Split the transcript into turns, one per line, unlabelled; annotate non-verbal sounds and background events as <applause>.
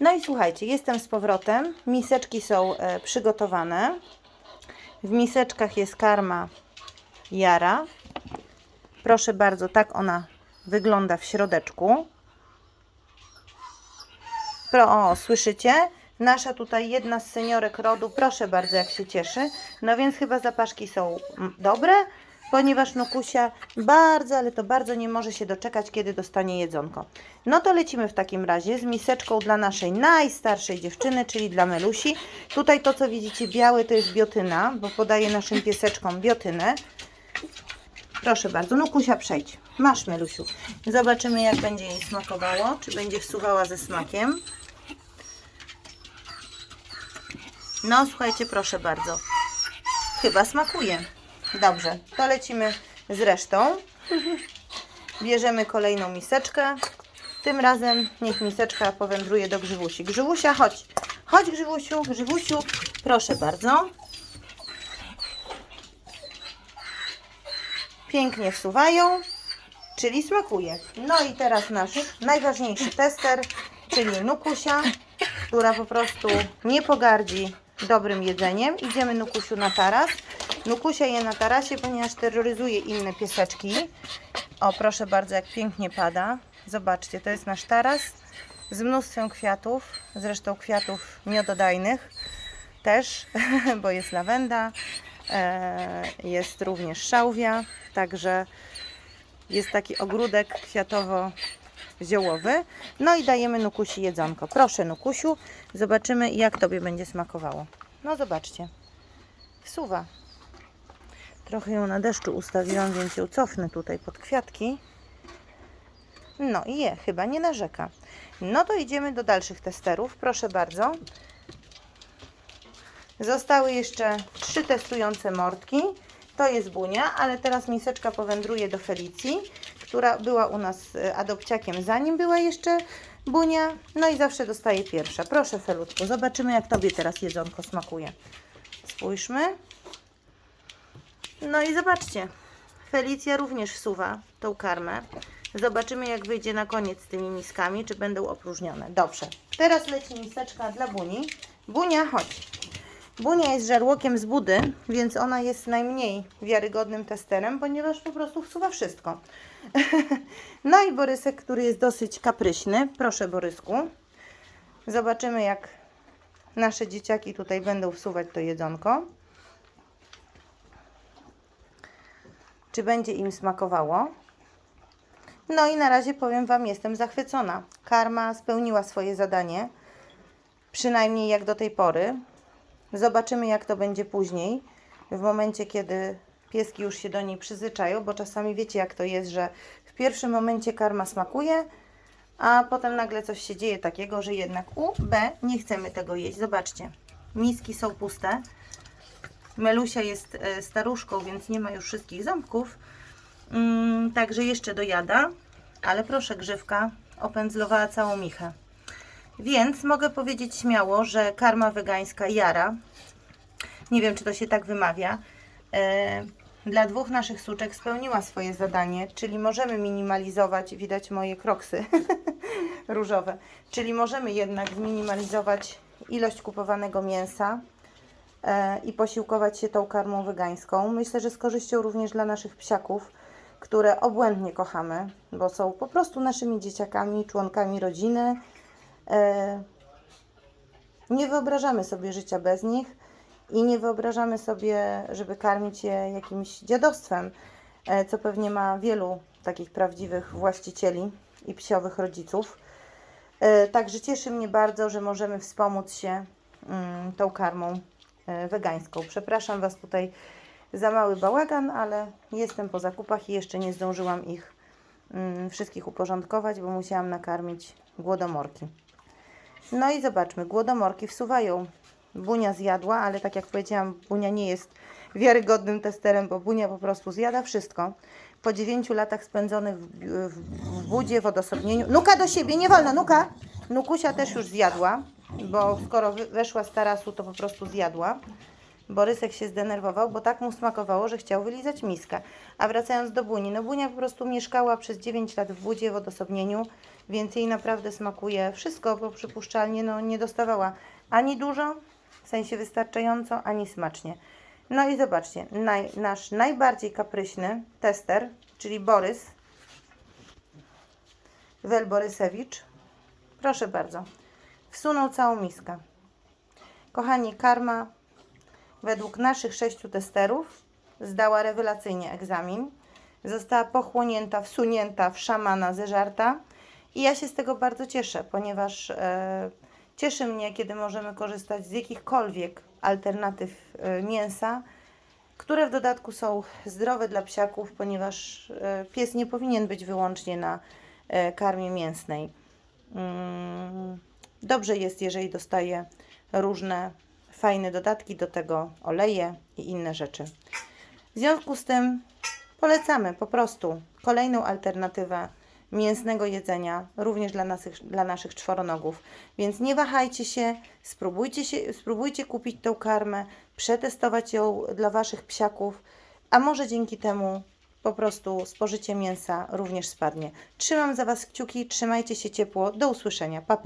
No i słuchajcie, jestem z powrotem. Miseczki są e, przygotowane. W miseczkach jest karma Jara. Proszę bardzo, tak ona wygląda w środeczku. Pro, o, słyszycie? Nasza tutaj jedna z seniorek rodu, proszę bardzo, jak się cieszy. No więc chyba zapaszki są mm, dobre, ponieważ Nukusia bardzo, ale to bardzo nie może się doczekać, kiedy dostanie jedzonko. No to lecimy w takim razie z miseczką dla naszej najstarszej dziewczyny, czyli dla Melusi. Tutaj to, co widzicie białe, to jest biotyna, bo podaję naszym pieseczkom biotynę. Proszę bardzo, Nukusia przejdź. Masz, Melusiu. Zobaczymy, jak będzie jej smakowało, czy będzie wsuwała ze smakiem. No, słuchajcie, proszę bardzo. Chyba smakuje. Dobrze, to lecimy z resztą. Bierzemy kolejną miseczkę. Tym razem niech miseczka powędruje do Grzywusi. Grzywusia, chodź. Chodź, Grzywusiu, Grzywusiu. Proszę bardzo. Pięknie wsuwają, czyli smakuje. No i teraz nasz najważniejszy tester, czyli Nukusia, która po prostu nie pogardzi dobrym jedzeniem. Idziemy Nukusiu na taras. Nukusia je na tarasie, ponieważ terroryzuje inne pieseczki. O, proszę bardzo, jak pięknie pada. Zobaczcie, to jest nasz taras z mnóstwem kwiatów, zresztą kwiatów miododajnych też, <laughs> bo jest lawenda, e, jest również szałwia, także jest taki ogródek kwiatowo-ziołowy. No i dajemy Nukusi jedzonko. Proszę Nukusiu, zobaczymy jak Tobie będzie smakowało. No zobaczcie, wsuwa. Trochę ją na deszczu ustawiłam, więc ją cofnę tutaj pod kwiatki. No i je, chyba nie narzeka. No to idziemy do dalszych testerów. Proszę bardzo. Zostały jeszcze trzy testujące mordki. To jest Bunia, ale teraz miseczka powędruje do Felicji, która była u nas e, adopciakiem zanim była jeszcze Bunia. No i zawsze dostaje pierwsza. Proszę Felutku, zobaczymy jak Tobie teraz jedzonko smakuje. Spójrzmy. No i zobaczcie, Felicja również wsuwa tą karmę. Zobaczymy jak wyjdzie na koniec z tymi miskami, czy będą opróżnione. Dobrze, teraz leci miseczka dla Buni. Bunia, chodź. Bunia jest żarłokiem z budy, więc ona jest najmniej wiarygodnym testerem, ponieważ po prostu wsuwa wszystko. <laughs> no i Borysek, który jest dosyć kapryśny. Proszę Borysku. Zobaczymy jak nasze dzieciaki tutaj będą wsuwać to jedzonko. Czy będzie im smakowało? No i na razie powiem Wam, jestem zachwycona. Karma spełniła swoje zadanie, przynajmniej jak do tej pory. Zobaczymy, jak to będzie później, w momencie, kiedy pieski już się do niej przyzwyczają, bo czasami wiecie, jak to jest, że w pierwszym momencie karma smakuje, a potem nagle coś się dzieje takiego, że jednak u, B, nie chcemy tego jeść. Zobaczcie, miski są puste. Melusia jest e, staruszką, więc nie ma już wszystkich ząbków. Mm, także jeszcze dojada, ale proszę, grzywka opędzlowała całą michę. Więc mogę powiedzieć śmiało, że karma wegańska Jara, nie wiem czy to się tak wymawia, e, dla dwóch naszych suczek spełniła swoje zadanie, czyli możemy minimalizować, widać moje kroksy <laughs> różowe, czyli możemy jednak zminimalizować ilość kupowanego mięsa i posiłkować się tą karmą wegańską. Myślę, że z korzyścią również dla naszych psiaków, które obłędnie kochamy, bo są po prostu naszymi dzieciakami, członkami rodziny. E, Nie wyobrażamy sobie życia bez nich i nie wyobrażamy sobie, żeby karmić je jakimś dziadostwem, e, co pewnie ma wielu takich prawdziwych właścicieli i psiowych rodziców. E, Także cieszy mnie bardzo, że możemy wspomóc się mm, tą karmą e, wegańską. Przepraszam Was tutaj za mały bałagan, ale jestem po zakupach i jeszcze nie zdążyłam ich mm, wszystkich uporządkować, bo musiałam nakarmić głodomorki. No i zobaczmy, głodomorki wsuwają. Bunia zjadła, ale tak jak powiedziałam, Bunia nie jest wiarygodnym testerem, bo Bunia po prostu zjada wszystko. Po 9 latach spędzonych w, w, w budzie, w odosobnieniu. Nuka do siebie, nie wolno, Nuka! Nukusia też już zjadła, bo skoro weszła z tarasu, to po prostu zjadła. Borysek się zdenerwował, bo tak mu smakowało, że chciał wylizać miskę. A wracając do Buni, no Bunia po prostu mieszkała przez 9 lat w budzie, w odosobnieniu, więc jej naprawdę smakuje wszystko, bo przypuszczalnie no, nie dostawała ani dużo, w sensie wystarczająco, ani smacznie. No i zobaczcie, naj, nasz najbardziej kapryśny tester, czyli Borys, Wel Borysewicz, proszę bardzo, wsunął całą miskę. Kochani, karma według naszych sześciu testerów zdała rewelacyjnie egzamin. Została pochłonięta, wsunięta w szamana zeżarta i ja się z tego bardzo cieszę, ponieważ e, cieszy mnie, kiedy możemy korzystać z jakichkolwiek alternatyw e, mięsa, które w dodatku są zdrowe dla psiaków, ponieważ e, pies nie powinien być wyłącznie na e, karmie mięsnej. Mm, Dobrze jest, jeżeli dostaje różne fajne dodatki do tego, oleje i inne rzeczy. W związku z tym polecamy po prostu kolejną alternatywę mięsnego jedzenia, również dla naszych, dla naszych czworonogów. Więc nie wahajcie się, spróbujcie, się, spróbujcie kupić tą karmę, przetestować ją dla Waszych psiaków, a może dzięki temu po prostu spożycie mięsa również spadnie. Trzymam za Was kciuki, trzymajcie się ciepło, do usłyszenia, pa pa.